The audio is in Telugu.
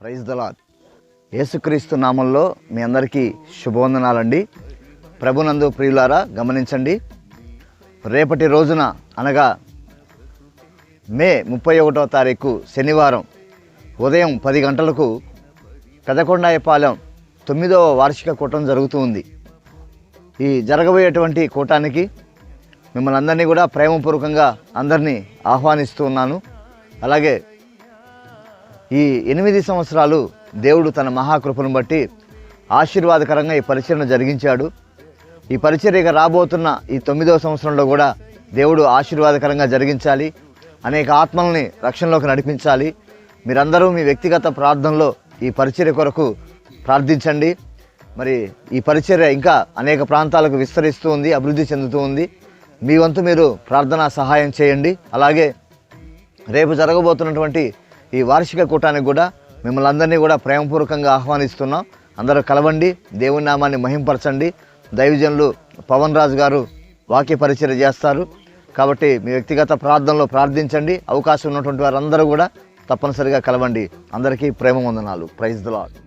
ప్రైజ్ దలాద్ యేసుక్రీస్తు నామంలో మీ అందరికీ శుభవందనాలండి. ప్రభునందు ప్రియులారా గమనించండి. రేపటి రోజున అనగా మే ముప్పై ఒకటో తారీఖు శనివారం ఉదయం పది గంటలకు పెదకొండాయపాలెం తొమ్మిదవ వార్షిక కూటం జరుగుతూ ఉంది. ఈ జరగబోయేటువంటి కూటానికి మిమ్మల్ని అందరినీ కూడా ప్రేమపూర్వకంగా అందరినీ ఆహ్వానిస్తూ ఉన్నాను. అలాగే ఈ ఎనిమిది సంవత్సరాలు దేవుడు తన మహాకృపను బట్టి ఆశీర్వాదకరంగా ఈ పరిచర్ను జరిగించాడు. ఈ పరిచర్యగా రాబోతున్న ఈ తొమ్మిదవ సంవత్సరంలో కూడా దేవుడు ఆశీర్వాదకరంగా జరిగించాలి. అనేక ఆత్మల్ని రక్షణలోకి నడిపించాలి. మీరందరూ మీ వ్యక్తిగత ప్రార్థనలో ఈ పరిచర్య కొరకు ప్రార్థించండి. మరి ఈ పరిచర్య ఇంకా అనేక ప్రాంతాలకు విస్తరిస్తూ ఉంది అభివృద్ధి చెందుతూ ఉంది. మీ వంతు మీరు ప్రార్థనా సహాయం చేయండి. అలాగే రేపు జరగబోతున్నటువంటి ఈ వార్షిక కూటానికి కూడా మిమ్మల్ని అందరినీ కూడా ప్రేమపూర్వకంగా ఆహ్వానిస్తున్నాం. అందరూ కలవండి దేవుని నామాన్ని మహింపరచండి. దైవజనులు పవన్ రాజు గారు వాక్య పరిచయం చేస్తారు. కాబట్టి మీ వ్యక్తిగత ప్రార్థనలో ప్రార్థించండి. అవకాశం ఉన్నటువంటి వారందరూ కూడా తప్పనిసరిగా కలవండి. అందరికీ ప్రేమ వందనాలు. Praise the lord